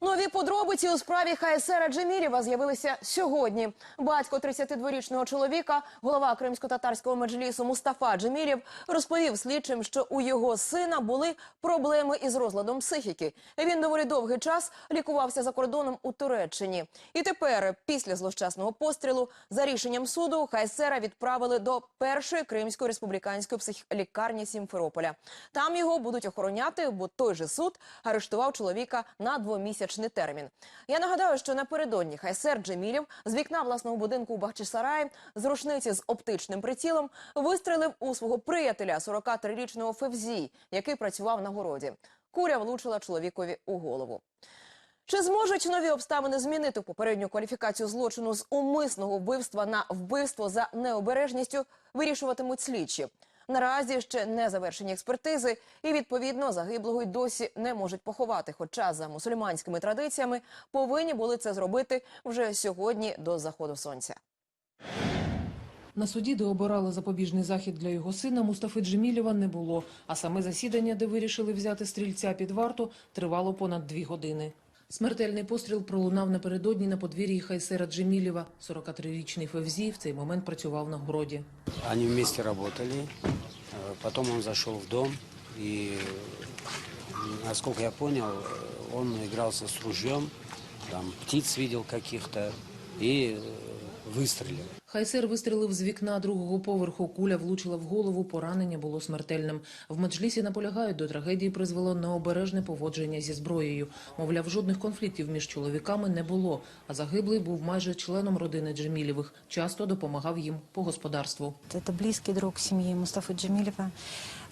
Нові подробиці у справі Хайсера Джемірєва з'явилися сьогодні. Батько 32-річного чоловіка, голова кримсько-татарського меджлісу Мустафа Джемірєв, розповів слідчим, що у його сина були проблеми із розладом психіки. Він доволі довгий час лікувався за кордоном у Туреччині. І тепер, після злощасного пострілу, за рішенням суду Хайсера відправили до першої кримської республіканської психлікарні Сімферополя. Там його будуть охороняти, бо той же суд арештував чоловіка на двомісячний термін. Я нагадаю, що напередодні Хайсер Джемілів з вікна власного будинку у Бахчисараї з рушниці з оптичним прицілом вистрелив у свого приятеля 43-річного Февзі, який працював на городі. Куря влучила чоловікові у голову. Чи зможуть нові обставини змінити попередню кваліфікацію злочину з умисного вбивства на вбивство за необережністю, вирішуватимуть слідчі. Наразі ще не завершені експертизи, і відповідно загиблого й досі не можуть поховати. Хоча за мусульманськими традиціями повинні були це зробити вже сьогодні до заходу сонця. На суді, де обирали запобіжний захід для його сина, Мустафи Джемілєва не було. А саме засідання, де вирішили взяти стрільця під варту, тривало понад дві години. Смертельний постріл пролунав напередодні на подвір'ї Хайсера Джемілєва. 43-річний Февзі в цей момент працював на городі. Они вместе работали. Э, Потом он зашел в дом и, э, насколько я понял, э, он игрался с ружьем, там птиц видел каких-то и э, выстрелил. Хайсер вистрілив з вікна другого поверху. Куля влучила в голову, поранення було смертельним. В меджлісі наполягають, до трагедії призвело необережне поводження зі зброєю. Мовляв, жодних конфліктів між чоловіками не було, а загиблий був майже членом родини Джемілєвих. Часто допомагав їм по господарству. Это близкий друг семьи Мустафы Джамилева.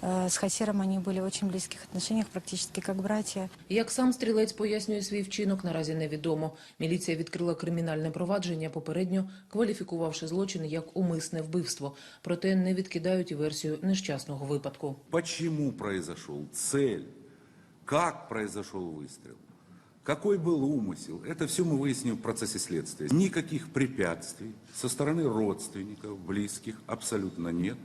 Э, С Хасиром они были в очень близких отношениях, практически как братья. Як сам стрілець пояснює свій вчинок, наразі невідомо. Міліція відкрила кримінальне провадження, попередньо кваліфікувавши злочин як умисне вбивство. Проте не відкидають і версію нещасного випадку. Почему произошел, цель, как произошел выстрел, какой был умысел. Это все мы выясним в процессе следствия. Никаких препятствий со стороны родственников, близких абсолютно нет.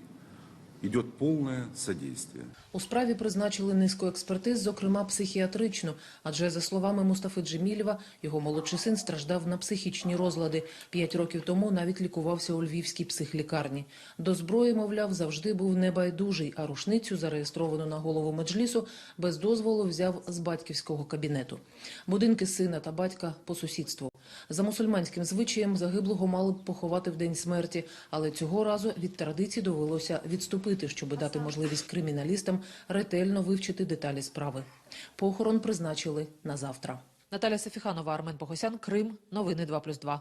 Идет полное содействие. У справі призначили низку експертиз, зокрема психіатричну, адже за словами Мустафи Джемілєва, його молодший син страждав на психічні розлади. П'ять років тому навіть лікувався у львівській психлікарні. До зброї, мовляв, завжди був небайдужий, а рушницю, зареєстровану на голову меджлісу, без дозволу взяв з батьківського кабінету. Будинки сина та батька по сусідству. За мусульманським звичаєм загиблого мали б поховати в день смерті, але цього разу від традиції довелося відступити, щоб дати можливість криміналістам ретельно вивчити деталі справи. Похорон призначили на завтра. Наталя Сефіханова, Армен Богосян, Крим. Новини 2+,2.